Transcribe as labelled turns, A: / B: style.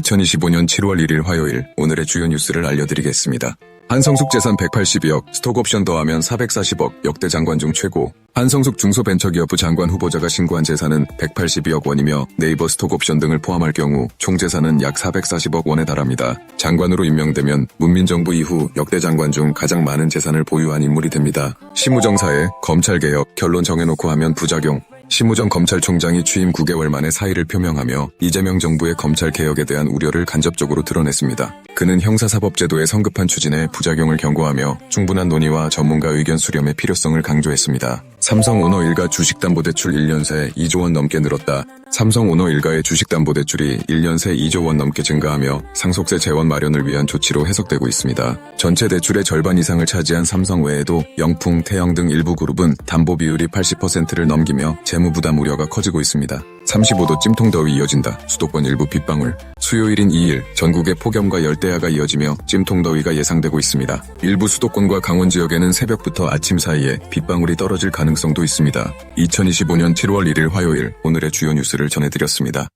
A: 2025년 7월 1일 화요일 오늘의 주요 뉴스를 알려드리겠습니다. 한성숙 재산 182억, 스톡옵션 더하면 440억, 역대 장관 중 최고. 한성숙 중소벤처기업부 장관 후보자가 신고한 재산은 182억 원이며 네이버 스톡옵션 등을 포함할 경우 총 재산은 약 440억 원에 달합니다. 장관으로 임명되면 문민정부 이후 역대 장관 중 가장 많은 재산을 보유한 인물이 됩니다. 시무정사에 검찰개혁, 결론 정해놓고 하면 부작용, 심우정 검찰총장이 취임 9개월 만에 사의를 표명하며 이재명 정부의 검찰 개혁에 대한 우려를 간접적으로 드러냈습니다. 그는 형사사법제도의 성급한 추진에 부작용을 경고하며 충분한 논의와 전문가 의견 수렴의 필요성을 강조했습니다. 삼성 오너 일가 주식담보대출 1년 새 2조 원 넘게 늘었다. 삼성 오너 일가의 주식담보대출이 1년 새 2조 원 넘게 증가하며 상속세 재원 마련을 위한 조치로 해석되고 있습니다. 전체 대출의 절반 이상을 차지한 삼성 외에도 영풍, 태영 등 일부 그룹은 담보 비율이 80%를 넘기며 재무 부담 우려가 커지고 있습니다. 35도 찜통 더위 이어진다. 수도권 일부 빗방울. 수요일인 2일 전국에 폭염과 열대야가 이어지며 찜통더위가 예상되고 있습니다. 일부 수도권과 강원 지역에는 새벽부터 아침 사이에 빗방울이 떨어질 가능성도 있습니다. 2025년 7월 1일 화요일 오늘의 주요 뉴스를 전해드렸습니다.